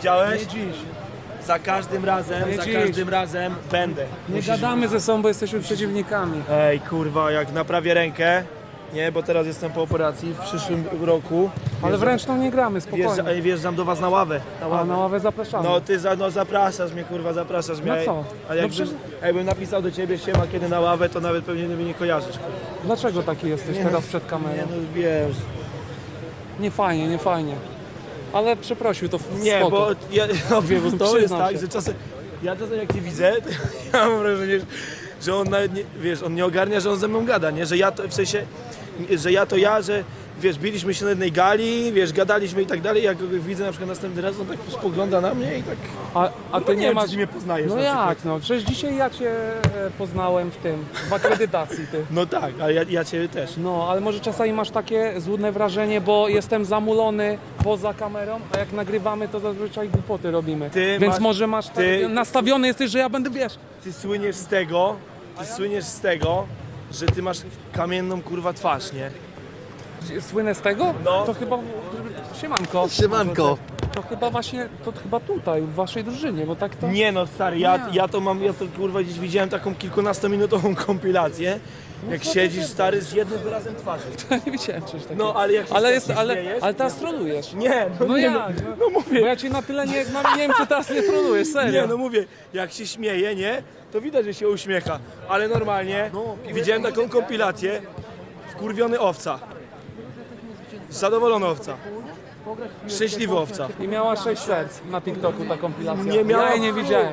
Widziałeś? Nie dziś. Za każdym razem, Nie za dziś. każdym razem będę. Nie Musisz- gadamy ze sobą, bo jesteśmy przeciwnikami. Ej, kurwa, jak naprawię rękę, nie, bo teraz jestem po operacji w przyszłym roku. Ale w ręczną nie gramy, spokojnie. ej, wjeżdżam do was na ławę. Na A ławę. na ławę zapraszamy. No ty za, no, zapraszasz mnie, kurwa, zapraszasz mnie. No co? A No jakbym, przecież- jakbym napisał do ciebie siema kiedy na ławę, to nawet pewnie mnie nie kojarzysz. Dlaczego taki jesteś Nie teraz no, przed Nie kamerą? no, wiesz. Nie fajnie, nie fajnie. Ale przeprosił to w Nie, spoko. bo ja, no, wiem, bo to jest Przyznam tak, się. że czasem, ja czasem jak cię widzę, to ja mam wrażenie, że on nawet nie, wiesz, on nie ogarnia, że on ze mną gada, nie, że ja to, w sensie, że ja to ja, że wiesz, biliśmy się na jednej gali, wiesz, gadaliśmy i tak dalej, jak go widzę na przykład następny raz, on tak spogląda na mnie i tak, A, a no ty nie, nie masz... czy mnie poznajesz No na przykład. jak, no przecież dzisiaj ja cię e, poznałem w tym, w akredytacji ty. No tak, ale ja, ja ciebie też. No, ale może czasami masz takie złudne wrażenie, bo jestem zamulony poza kamerą, a jak nagrywamy, to zazwyczaj głupoty robimy. Ty Więc masz- może masz ty- tak, nastawiony jesteś, że ja będę, wiesz, Ty słyniesz z tego, ty słyniesz z tego, że ty masz kamienną kurwa twarz, nie? słynę z tego? No. To chyba, siemanko. Siemanko. To chyba właśnie, to chyba tutaj, w waszej drużynie, bo tak to... Nie no stary, ja, Nie. ja to mam, ja to kurwa gdzieś widziałem taką kilkunastominutową kompilację, jak siedzisz stary z jednym wyrazem twarzy. nie widziałem czegoś takiego. No ale jak się ale, jest, ale, śmiejesz, ale teraz trolujesz. Nie, no, No nie, no, No, no mówię, Bo ja cię na tyle nie znam, nie wiem czy teraz nie trolujesz, serio. nie no mówię, jak się śmieje, nie, to widać, że się uśmiecha, ale normalnie widziałem taką kompilację, wkurwiony owca, zadowolony owca, szczęśliwy owca. I miała sześć serc na TikToku ta kompilacja. Nie miała Ja jej nie widziałem.